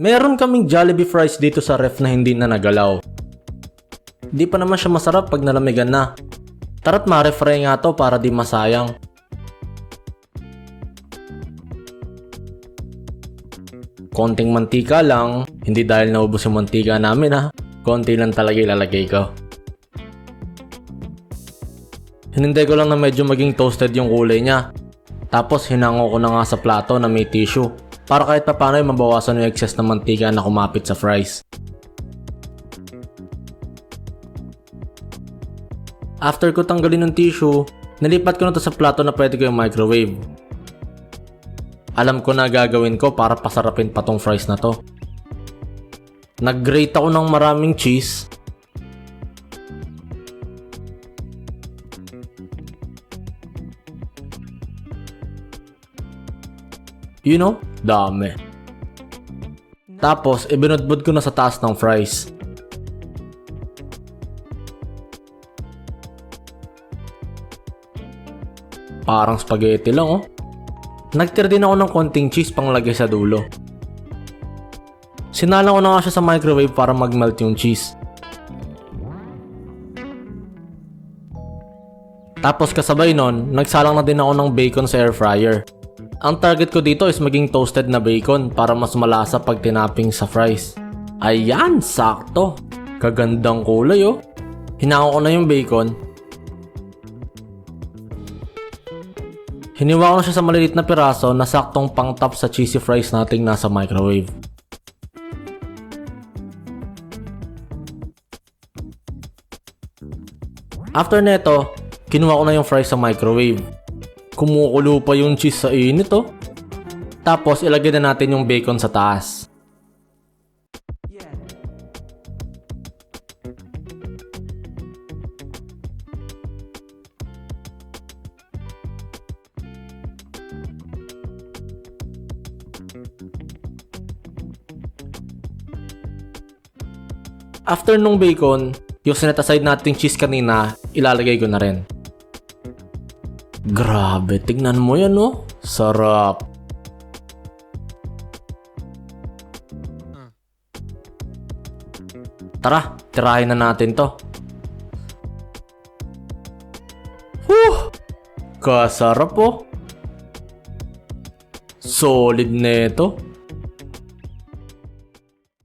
Meron kaming Jollibee fries dito sa ref na hindi na nagalaw. Di pa naman siya masarap pag nalamigan na. Tara't ma-refry nga to para di masayang. Konting mantika lang, hindi dahil naubos yung mantika namin ha. Konti lang talaga ilalagay ko. Hinintay ko lang na medyo maging toasted yung kulay niya. Tapos hinango ko na nga sa plato na may tissue para kahit pa paano ay mabawasan yung excess na mantika na kumapit sa fries. After ko tanggalin ng tissue, nilipat ko na to sa plato na pwede ko yung microwave. Alam ko na gagawin ko para pasarapin pa tong fries na to. Nag-grate ako ng maraming cheese. You know, dami. Tapos, ibinudbud ko na sa taas ng fries. Parang spaghetti lang oh. Nagtira din ako ng konting cheese pang lagay sa dulo. Sinalang ko na nga siya sa microwave para mag-melt yung cheese. Tapos kasabay nun, nagsalang na din ako ng bacon sa air fryer. Ang target ko dito is maging toasted na bacon para mas malasa pag tinaping sa fries. Ayan, sakto. Kagandang kulay oh. Hinako ko na yung bacon. Hiniwa ko na siya sa maliit na piraso na saktong pang top sa cheesy fries nating nasa microwave. After neto, kinuha ko na yung fries sa microwave. Kumukulo pa yung cheese sa init oh. Tapos ilagay na natin yung bacon sa taas. After nung bacon, yung sinet aside nating cheese kanina, ilalagay ko na rin. Grabe, tignan mo yan oh. Sarap. Tara, tirahin na natin to. Huh! Kasarap oh. Solid neto.